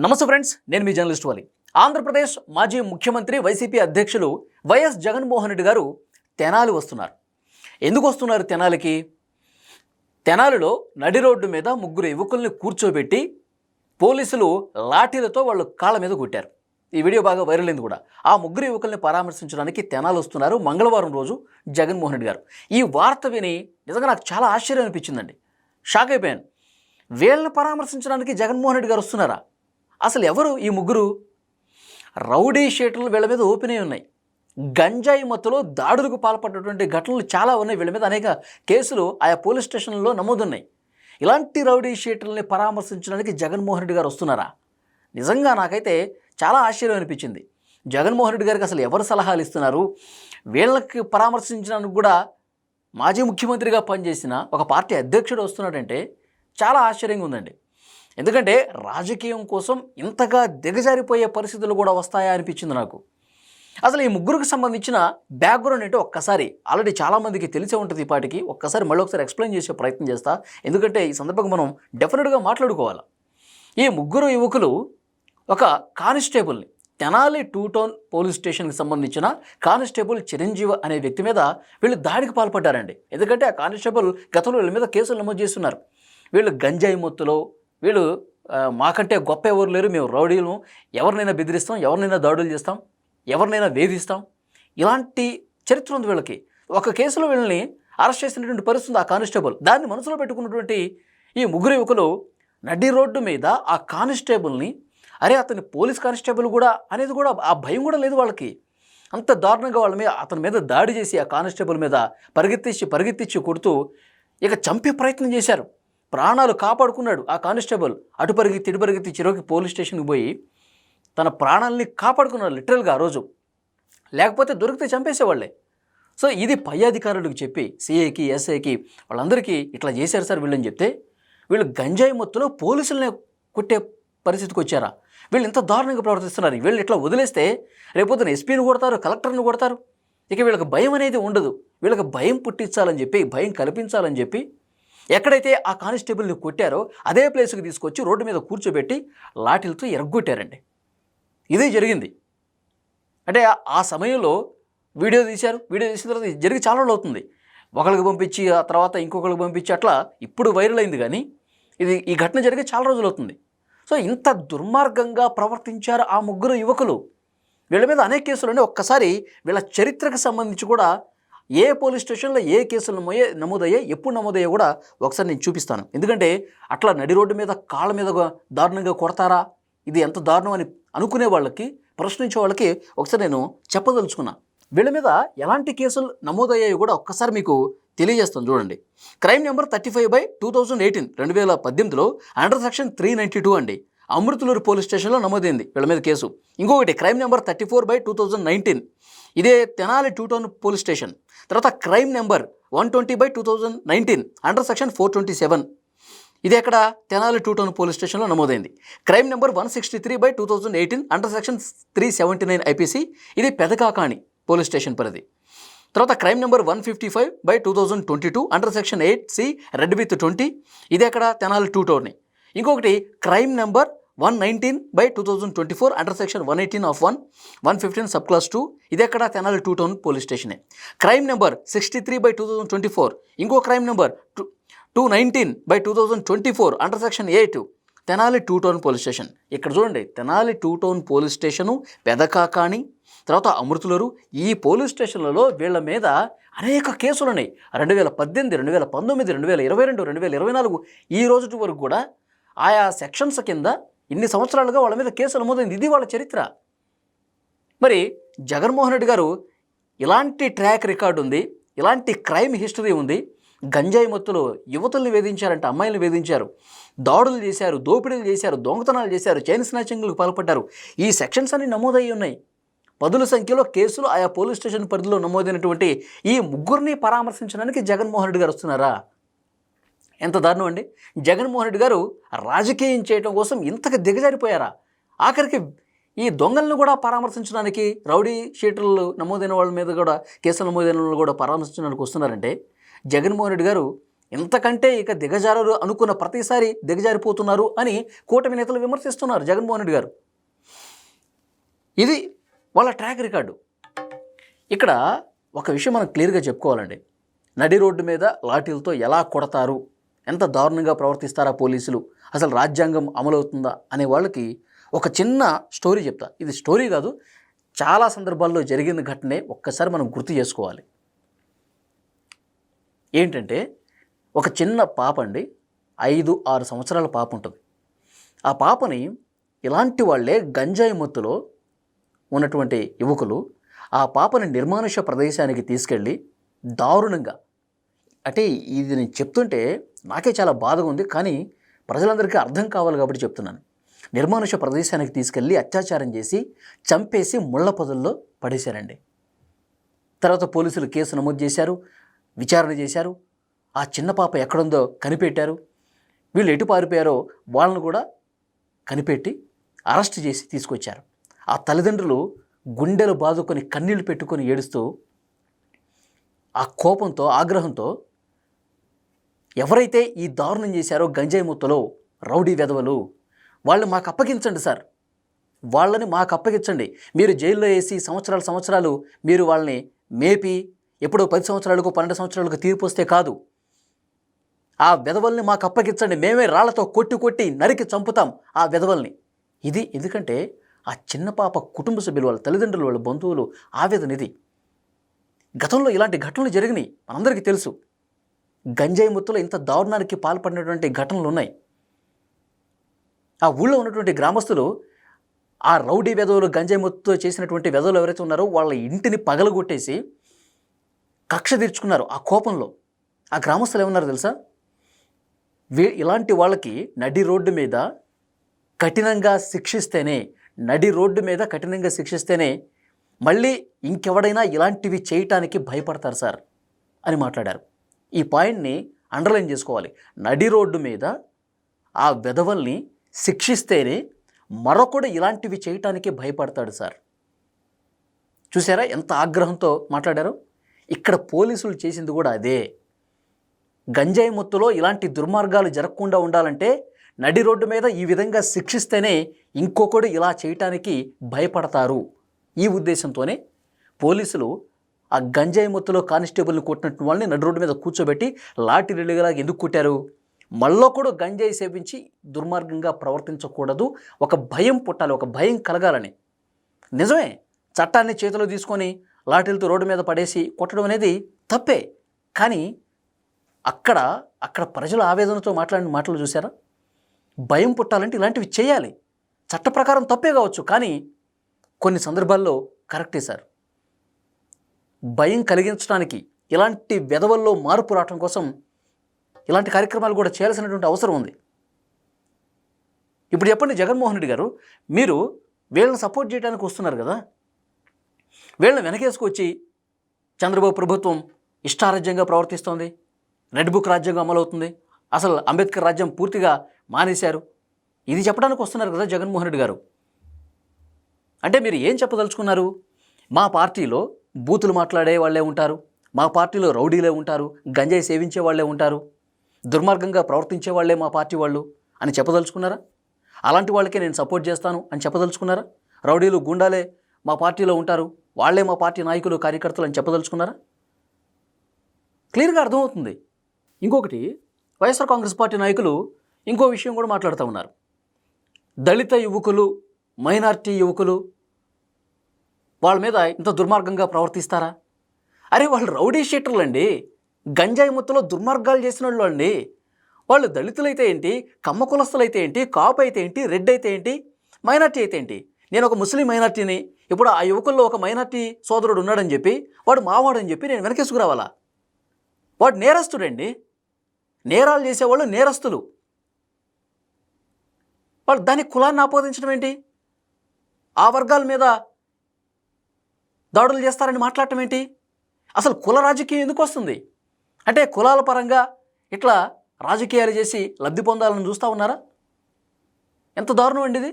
నమస్తే ఫ్రెండ్స్ నేను మీ జర్నలిస్ట్ వాలి. ఆంధ్రప్రదేశ్ మాజీ ముఖ్యమంత్రి వైసీపీ అధ్యక్షులు వైఎస్ జగన్మోహన్ రెడ్డి గారు తెనాలి వస్తున్నారు. ఎందుకు వస్తున్నారు తెనాలికి? తెనాలిలో నడి రోడ్డు మీద ముగ్గురు యువకుల్ని కూర్చోబెట్టి పోలీసులు లాఠీలతో వాళ్ళు కాళ్ళ మీద కొట్టారు. ఈ వీడియో బాగా వైరల్ అయింది కూడా. ఆ ముగ్గురు యువకుల్ని పరామర్శించడానికి తెనాలు వస్తున్నారు మంగళవారం రోజు జగన్మోహన్ రెడ్డి గారు. ఈ వార్త విని నిజంగా నాకు చాలా ఆశ్చర్యం అనిపించిందండి. షాక్ అయిపోయాను. వీళ్ళని పరామర్శించడానికి జగన్మోహన్ రెడ్డి గారు వస్తున్నారా? అసలు ఎవరు ఈ ముగ్గురు? రౌడీ షీటర్లు వీళ్ళ మీద ఓపెన్ అయి ఉన్నాయి. గంజాయి మత్తులో దాడులకు పాల్పడినటువంటి ఘటనలు చాలా ఉన్నాయి. వీళ్ళ మీద అనేక కేసులు ఆయా పోలీస్ స్టేషన్లలో నమోదున్నాయి. ఇలాంటి రౌడీ షీటర్లని పరామర్శించడానికి జగన్మోహన్ రెడ్డి గారు వస్తున్నారా? నిజంగా నాకైతే చాలా ఆశ్చర్యం అనిపించింది. జగన్మోహన్ రెడ్డి గారికి అసలు ఎవరు సలహాలు ఇస్తున్నారు? వీళ్ళకి పరామర్శించడానికి కూడా మాజీ ముఖ్యమంత్రిగా పనిచేసిన ఒక పార్టీ అధ్యక్షుడు వస్తున్నాడంటే చాలా ఆశ్చర్యంగా ఉందండి. ఎందుకంటే రాజకీయం కోసం ఇంతగా దిగజారిపోయే పరిస్థితులు కూడా వస్తాయా అనిపించింది నాకు. అసలు ఈ ముగ్గురికి సంబంధించిన బ్యాక్గ్రౌండ్ ఏంటో ఒక్కసారి ఆల్రెడీ చాలామందికి తెలిసే ఉంటుంది ఈ పాటికి. ఒక్కసారి మళ్ళీ ఒకసారి ఎక్స్ప్లెయిన్ చేసే ప్రయత్నం చేస్తా. ఎందుకంటే ఈ సందర్భంగా మనం డెఫినెట్గా మాట్లాడుకోవాలి. ఈ ముగ్గురు యువకులు ఒక కానిస్టేబుల్ని తెనాలి టూ టౌన్ పోలీస్ స్టేషన్కి సంబంధించిన కానిస్టేబుల్ చిరంజీవి అనే వ్యక్తి మీద వీళ్ళు దాడికి పాల్పడ్డారండి. ఎందుకంటే ఆ కానిస్టేబుల్ గతంలో వీళ్ళ మీద కేసులు నమోదు చేస్తున్నారు. వీళ్ళు గంజాయి మొత్తులో వీళ్ళు మాకంటే గొప్ప ఎవరు లేరు. మేము రౌడీలు ఎవరినైనా బెదిరిస్తాం ఎవరినైనా దాడులు చేస్తాం ఎవరినైనా వేధిస్తాం. ఇలాంటి చరిత్ర ఉంది వీళ్ళకి. ఒక కేసులో వీళ్ళని అరెస్ట్ చేసినటువంటి పరిస్థితి ఆ కానిస్టేబుల్. దాన్ని మనసులో పెట్టుకున్నటువంటి ఈ ముగ్గురు యువకులు నడి రోడ్డు మీద ఆ కానిస్టేబుల్ని అరే అతని పోలీస్ కానిస్టేబుల్ కూడా అనేది కూడా ఆ భయం కూడా లేదు వాళ్ళకి. అంత దారుణంగా వాళ్ళ మీద అతని మీద దాడి చేసి ఆ కానిస్టేబుల్ మీద పరిగెత్తించి పరిగెత్తించి కొడుతూ ఇక చంపే ప్రయత్నం చేశారు. ప్రాణాలు కాపాడుకున్నాడు ఆ కానిస్టేబుల్. అటు పరిగెత్తి ఇటు పరిగెత్తి చిరోకి పోలీస్ స్టేషన్కి పోయి తన ప్రాణాలని కాపాడుకున్నాడు లిటరల్గా ఆ రోజు. లేకపోతే దొరికితే చంపేసేవాళ్ళే. సో ఇది పై అధికారులకు చెప్పి సిఐకి ఎస్ఐకి వాళ్ళందరికీ ఇట్లా చేశారు సార్ వీళ్ళని చెప్తే వీళ్ళు గంజాయి మొత్తులో పోలీసులనే కొట్టే పరిస్థితికి వచ్చారా? వీళ్ళు ఇంత దారుణంగా ప్రవర్తిస్తున్నారు. వీళ్ళు ఇట్లా వదిలేస్తే రేపొద్దున ఎస్పీని కొడతారు కలెక్టర్ని కొడతారు. ఇక వీళ్ళకి భయం అనేది ఉండదు. వీళ్ళకి భయం పుట్టించాలని చెప్పి భయం కల్పించాలని చెప్పి ఎక్కడైతే ఆ కానిస్టేబుల్ని కొట్టారో అదే ప్లేస్కి తీసుకొచ్చి రోడ్డు మీద కూర్చోబెట్టి లాఠీలతో ఎరగొట్టారండి. ఇదే జరిగింది. అంటే ఆ సమయంలో వీడియో తీశారు. వీడియో తీసిన తర్వాత జరిగి చాలా రోజులు అవుతుంది. ఒకరికి పంపించి ఆ తర్వాత ఇంకొకరికి పంపించి అట్లా ఇప్పుడు వైరల్ అయింది కానీ ఇది ఈ ఘటన జరిగి చాలా రోజులు అవుతుంది. సో ఇంత దుర్మార్గంగా ప్రవర్తించారు ఆ ముగ్గురు యువకులు. వీళ్ళ మీద అనేక కేసులు ఒక్కసారి వీళ్ళ చరిత్రకు సంబంధించి కూడా ఏ పోలీస్ స్టేషన్లో ఏ కేసులు నమోయే నమోదయ్యాయి ఎప్పుడు నమోదయ్యా కూడా ఒకసారి నేను చూపిస్తాను. ఎందుకంటే అట్లా నడి రోడ్డు మీద కాళ్ళ మీద దారుణంగా కొడతారా? ఇది ఎంత దారుణం అని అనుకునే వాళ్ళకి ప్రశ్నించే వాళ్ళకి ఒకసారి నేను చెప్పదలుచుకున్నా. వీళ్ళ మీద ఎలాంటి కేసులు నమోదయ్యాయో కూడా ఒక్కసారి మీకు తెలియజేస్తాను చూడండి. Crime number thirty five by two thousand eighteen రెండు వేల పద్దెనిమిదిలో under section three ninety two అండి. అమృతులూరు పోలీస్ స్టేషన్లో నమోదైంది వీళ్ళ మీద కేసు. ఇంకొకటి crime number thirty four by two thousand nineteen. ఇదే Tenali two town police station. తర్వాత crime number one twenty by two thousand nineteen under section four twenty seven. ఇది అక్కడ తెనాలి టూ టౌన్ పోలీస్ స్టేషన్లో నమోదైంది. Crime number one sixty three by two thousand eighteen under section three seventy nine IPC. ఇది Pedakakani police station పరిధి. తర్వాత crime number one fifty five by two thousand twenty two under section eight c read with twenty. ఇది అక్కడ Tenali two టౌన్ని ఇంకొకటి crime number one nineteen by two thousand twenty four under section one eighteen of one one fifteen sub clause two ఇది ఎక్కడ Tenali two town police స్టేషనే crime number sixty three by two thousand twenty four ఇంకో crime number two two nineteen by two thousand twenty four under section eight Tenali two town police station ఇక్కడ చూడండి Tenali two town police station Pedakakani తర్వాత అమృతులరు. ఈ police స్టేషన్లలో వీళ్ళ మీద అనేక కేసులు ఉన్నాయి రెండు వేల పద్దెనిమిది రెండు వేల పంతొమ్మిది రెండు వేల ఇరవై రెండు రెండు వేల ఇరవై నాలుగు ఈ రోజు వరకు కూడా ఆయా సెక్షన్స్ కింద ఇన్ని సంవత్సరాలుగా వాళ్ళ మీద కేసులు నమోదైంది. ఇది వాళ్ళ చరిత్ర. మరి జగన్మోహన్ రెడ్డి గారు ఇలాంటి ట్రాక్ రికార్డు ఉంది ఇలాంటి క్రైమ్ హిస్టరీ ఉంది. గంజాయి మత్తులో యువతుల్ని వేధించారంటే అమ్మాయిలను వేధించారు. దాడులు చేశారు దోపిడీలు చేశారు దొంగతనాలు చేశారు చైన్ స్నాచింగ్లకు పాల్పడ్డారు. ఈ సెక్షన్స్ అన్ని నమోదయ్యి ఉన్నాయి. పదుల సంఖ్యలో కేసులు ఆయా పోలీస్ స్టేషన్ పరిధిలో నమోదైనటువంటి ఈ ముగ్గురిని పరామర్శించడానికి జగన్మోహన్ రెడ్డి గారు వస్తున్నారా? ఎంత దారుణం అండి? జగన్మోహన్ రెడ్డి గారు రాజకీయం చేయడం కోసం ఇంతగా దిగజారిపోయారా? ఆఖరికి ఈ దొంగలను కూడా పరామర్శించడానికి రౌడీ షీటర్లు నమోదైన వాళ్ళ మీద కూడా కేసులు నమోదైన వాళ్ళు కూడా పరామర్శించడానికి వస్తున్నారంటే జగన్మోహన్ రెడ్డి గారు ఇంతకంటే ఇక దిగజారరు అనుకున్న ప్రతిసారి దిగజారిపోతున్నారు అని కూటమి నేతలు విమర్శిస్తున్నారు జగన్మోహన్ రెడ్డి గారు. ఇది వాళ్ళ ట్రాక్ రికార్డు. ఇక్కడ ఒక విషయం మనం క్లియర్గా చెప్పుకోవాలండి. నడి రోడ్డు మీద లాఠీలతో ఎలా కొడతారు? ఎంత దారుణంగా ప్రవర్తిస్తారా పోలీసులు? అసలు రాజ్యాంగం అమలవుతుందా? అనే వాళ్ళకి ఒక చిన్న స్టోరీ చెప్తా. ఇది స్టోరీ కాదు చాలా సందర్భాల్లో జరిగిన ఘటనే ఒక్కసారి మనం గుర్తు చేసుకోవాలి. ఏంటంటే ఒక చిన్న పాప అండి ఐదు ఆరు సంవత్సరాల పాప ఉంటుంది. ఆ పాపని ఇలాంటి వాళ్ళే గంజాయి మత్తులో ఉన్నటువంటి యువకులు ఆ పాపని నిర్మానుష ప్రదేశానికి తీసుకెళ్ళి దారుణంగా అంటే ఇది నేను చెప్తుంటే నాకే చాలా బాధగా ఉంది కానీ ప్రజలందరికీ అర్థం కావాలి కాబట్టి చెప్తున్నాను. నిర్మానుష ప్రదేశానికి తీసుకెళ్ళి అత్యాచారం చేసి చంపేసి ముళ్ళ పొదల్లో పడేశారండి. తర్వాత పోలీసులు కేసు నమోదు చేశారు విచారణ చేశారు. ఆ చిన్న పాప ఎక్కడుందో కనిపెట్టారు. వీళ్ళు ఎటు పారిపోయారో వాళ్ళను కూడా కనిపెట్టి అరెస్ట్ చేసి తీసుకొచ్చారు. ఆ తల్లిదండ్రులు గుండెలు బాదుకొని కన్నీళ్ళు పెట్టుకొని ఏడుస్తూ ఆ కోపంతో ఆగ్రహంతో ఎవరైతే ఈ దారుణం చేశారో గంజాయి ముత్తలో రౌడీ వెధవలు వాళ్ళు మాకు అప్పగించండి సార్. వాళ్ళని మాకు అప్పగించండి. మీరు జైల్లో వేసి సంవత్సరాలు సంవత్సరాలు మీరు వాళ్ళని మేపి ఎప్పుడో పది సంవత్సరాలకు పన్నెండు సంవత్సరాలకు తీర్పు వస్తే కాదు. ఆ వెధవల్ని మాకు అప్పగించండి. మేమే రాళ్ళతో కొట్టి కొట్టి నరికి చంపుతాం ఆ వెధవల్ని. ఇది ఎందుకంటే ఆ చిన్న పాప కుటుంబ సభ్యులు వాళ్ళ తల్లిదండ్రులు వాళ్ళ బంధువులు ఆవేదన ఇది. గతంలో ఇలాంటి ఘటనలు జరిగినాయి. మనందరికీ తెలుసు. గంజాయి ముత్తులో ఇంత దారుణానికి పాల్పడినటువంటి ఘటనలు ఉన్నాయి. ఆ ఊళ్ళో ఉన్నటువంటి గ్రామస్తులు ఆ రౌడీ వెధవులు గంజాయి ముత్తుతో చేసినటువంటి వెధవులు ఎవరైతే ఉన్నారో వాళ్ళ ఇంటిని పగలగొట్టేసి కక్ష తీర్చుకున్నారు ఆ కోపంలో. ఆ గ్రామస్తులు ఏమన్నారు తెలుసా? వీ ఇలాంటి వాళ్ళకి నడి రోడ్డు మీద కఠినంగా శిక్షిస్తేనే నడి రోడ్డు మీద కఠినంగా శిక్షిస్తేనే మళ్ళీ ఇంకెవడైనా ఇలాంటివి చేయటానికి భయపడతారు సార్ అని మాట్లాడారు. ఈ పాయింట్ని అండర్లైన్ చేసుకోవాలి. నడి రోడ్డు మీద ఆ వెధవల్ని శిక్షిస్తేనే మరొకడు ఇలాంటివి చేయటానికి భయపడతాడు సార్. చూసారా ఎంత ఆగ్రహంతో మాట్లాడారు? ఇక్కడ పోలీసులు చేసింది కూడా అదే. గంజాయి మొత్తులో ఇలాంటి దుర్మార్గాలు జరగకుండా ఉండాలంటే నడి రోడ్డు మీద ఈ విధంగా శిక్షిస్తేనే ఇంకొకడు ఇలా చేయటానికి భయపడతారు. ఈ ఉద్దేశంతోనే పోలీసులు ఆ గంజాయి మొత్తంలో కానిస్టేబుల్ని కొట్టినట్టు వాళ్ళని నడి రోడ్డు మీద కూర్చోబెట్టి లాఠీ రెల్లిగలాగా ఎందుకు కొట్టారు? మళ్ళీ కూడా గంజాయి సేవించి దుర్మార్గంగా ప్రవర్తించకూడదు. ఒక భయం పుట్టాలి ఒక భయం కలగాలని. నిజమే చట్టాన్ని చేతిలో తీసుకొని లాఠీలతో రోడ్డు మీద పడేసి కొట్టడం అనేది తప్పే. కానీ అక్కడ అక్కడ ప్రజల ఆవేదనతో మాట్లాడిన మాటలు చూసారా భయం పుట్టాలంటే ఇలాంటివి చేయాలి. చట్ట ప్రకారం తప్పే కావచ్చు. కానీ కొన్ని సందర్భాల్లో కరెక్టే సార్. భయం కలిగించడానికి ఇలాంటి వెధవల్లో మార్పు రావటం కోసం ఇలాంటి కార్యక్రమాలు కూడా చేయాల్సినటువంటి అవసరం ఉంది. ఇప్పుడు చెప్పండి జగన్మోహన్ రెడ్డి గారు మీరు వీళ్ళని సపోర్ట్ చేయడానికి వస్తున్నారు కదా. వీళ్ళని వెనకేసుకొచ్చి చంద్రబాబు ప్రభుత్వం ఇష్టారాజ్యంగా ప్రవర్తిస్తోంది రెడ్ బుక్ రాజ్యాంగం అమలవుతుంది అసలు అంబేద్కర్ రాజ్యం పూర్తిగా మానేశారు. ఇది చెప్పడానికి వస్తున్నారు కదా జగన్మోహన్ రెడ్డి గారు. అంటే మీరు ఏం చెప్పదలుచుకున్నారు? మా పార్టీలో బూతులు మాట్లాడే వాళ్ళే ఉంటారు. మా పార్టీలో రౌడీలే ఉంటారు. గంజాయి సేవించే వాళ్ళే ఉంటారు. దుర్మార్గంగా ప్రవర్తించే వాళ్ళే మా పార్టీ వాళ్ళు అని చెప్పదలుచుకున్నారా? అలాంటి వాళ్ళకే నేను సపోర్ట్ చేస్తాను అని చెప్పదలుచుకున్నారా? రౌడీలు గుండాలే మా పార్టీలో ఉంటారు. వాళ్ళే మా పార్టీ నాయకులు కార్యకర్తలు అని చెప్పదలుచుకున్నారా? క్లియర్గా అర్థమవుతుంది. ఇంకొకటి వైఎస్ఆర్ కాంగ్రెస్ పార్టీ నాయకులు ఇంకో విషయం కూడా మాట్లాడుతూ ఉన్నారు. దళిత యువకులు మైనార్టీ యువకులు వాళ్ళ మీద ఇంత దుర్మార్గంగా ప్రవర్తిస్తారా? అరే వాళ్ళు రౌడీ షీటర్లు అండి గంజాయి ముత్తలో దుర్మార్గాలు చేసిన వాళ్ళు అండి వాళ్ళు దళితులైతే ఏంటి? కమ్మ కులస్తులైతే ఏంటి? కాపు అయితే ఏంటి? రెడ్ అయితే ఏంటి? మైనార్టీ అయితే ఏంటి? నేను ఒక ముస్లిం మైనార్టీని. ఇప్పుడు ఆ యువకుల్లో ఒక మైనార్టీ సోదరుడు ఉన్నాడని చెప్పి వాడు మావాడని చెప్పి నేను వెనకేసుకురావాలా? వాడు నేరస్తుడండి. నేరాలు చేసేవాళ్ళు నేరస్తులు. వాళ్ళు దాని కులాన్ని ఆపోదించడం ఏంటి? ఆ వర్గాల మీద దాడులు చేస్తారని మాట్లాడటం ఏంటి? అసలు కుల రాజకీయం ఎందుకు వస్తుంది? అంటే కులాల పరంగా ఇట్లా రాజకీయాలు చేసి లబ్ధి పొందాలని చూస్తూ ఉన్నారా? ఎంత దారుణం అండి ఇది?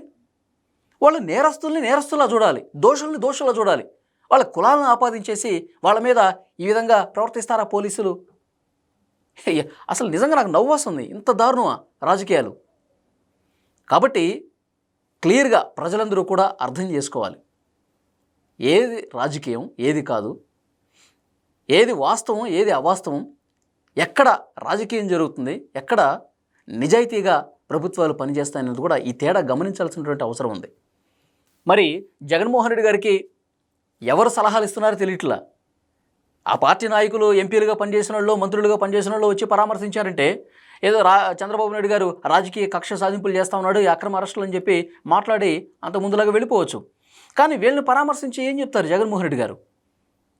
వాళ్ళు నేరస్తుల్ని నేరస్తులా చూడాలి దోషుల్ని దోషులా చూడాలి. వాళ్ళ కులాలను ఆపాదించేసి వాళ్ళ మీద ఈ విధంగా ప్రవర్తిస్తారా పోలీసులు? అసలు నిజంగా నాకు నవ్వు వస్తుంది. ఇంత దారుణమా రాజకీయాలు? కాబట్టి క్లియర్గా ప్రజలందరూ కూడా అర్థం చేసుకోవాలి. ఏది రాజకీయం ఏది కాదు. ఏది వాస్తవం ఏది అవాస్తవం ఎక్కడ రాజకీయం జరుగుతుంది ఎక్కడ నిజాయితీగా ప్రభుత్వాలు పనిచేస్తాయనేది కూడా ఈ తేడా గమనించాల్సినటువంటి అవసరం ఉంది. మరి జగన్మోహన్ రెడ్డి గారికి ఎవరు సలహాలు ఇస్తున్నారో తెలియట్లా? ఆ పార్టీ నాయకులు ఎంపీలుగా పనిచేసిన వాళ్ళు మంత్రులుగా పనిచేసిన వాళ్ళు వచ్చి పరామర్శించారంటే ఏదో రా చంద్రబాబు నాయుడు గారు రాజకీయ కక్ష సాధింపులు చేస్తా ఉన్నాడు అక్రమ అరెస్టులు అని చెప్పి మాట్లాడి అంత ముందులాగా వెళ్ళిపోవచ్చు. కానీ వీళ్ళని పరామర్శించి ఏం చెప్తారు జగన్మోహన్ రెడ్డి గారు?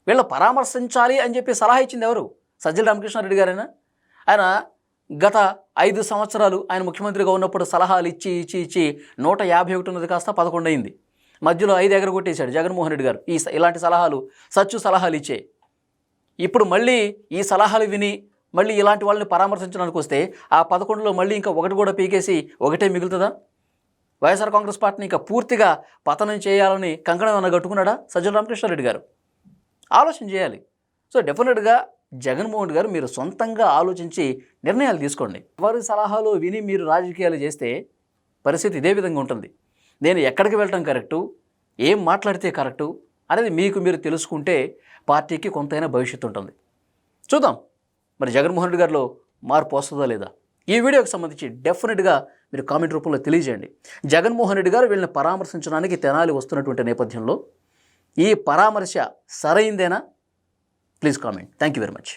వీళ్ళ పరామర్శించాలి అని చెప్పి సలహా ఇచ్చింది ఎవరు? సజ్జల రామకృష్ణారెడ్డి గారైనా? ఆయన గత ఐదు సంవత్సరాలు ఆయన ముఖ్యమంత్రిగా ఉన్నప్పుడు సలహాలు ఇచ్చి ఇచ్చి ఇచ్చి నూట యాభై ఒకటి ఉన్నది కాస్త పదకొండు అయింది. మధ్యలో ఐదు ఎగర కొట్టేశాడు జగన్మోహన్ రెడ్డి గారు. ఈ ఇలాంటి సలహాలు సచ్చు సలహాలు ఇచ్చే. ఇప్పుడు మళ్ళీ ఈ సలహాలు విని మళ్ళీ ఇలాంటి వాళ్ళని పరామర్శించడానికి వస్తే ఆ పదకొండులో మళ్ళీ ఇంకా ఒకటి కూడా పీకేసి ఒకటే మిగులుతుందా? వైఎస్ఆర్ కాంగ్రెస్ పార్టీని ఇంకా పూర్తిగా పతనం చేయాలని కంకణం ఏమైనా కట్టుకున్నాడా? సజ్జల రామకృష్ణారెడ్డి గారు. ఆలోచన చేయాలి. సో డెఫినెట్గా జగన్మోహన్ గారు మీరు సొంతంగా ఆలోచించి నిర్ణయాలు తీసుకోండి. ఎవరి సలహాలు విని మీరు రాజకీయాలు చేస్తే పరిస్థితి ఇదే విధంగా ఉంటుంది. నేను ఎక్కడికి వెళ్ళటం కరెక్టు? ఏం మాట్లాడితే కరెక్టు? అనేది మీకు మీరు తెలుసుకుంటే పార్టీకి కొంతైనా భవిష్యత్తు ఉంటుంది. చూద్దాం. మరి జగన్మోహన్ రెడ్డి గారిలో మార్పు వస్తుందా లేదా? ఈ వీడియోకి సంబంధించి డెఫినెట్గా మీరు కామెంట్ రూపంలో తెలియజేయండి. జగన్మోహన్ రెడ్డి గారు వీళ్ళని పరామర్శించడానికి తెనాలి వస్తున్నటువంటి నేపథ్యంలో ఈ పరామర్శ సరైందేనా? Please comment thank you very much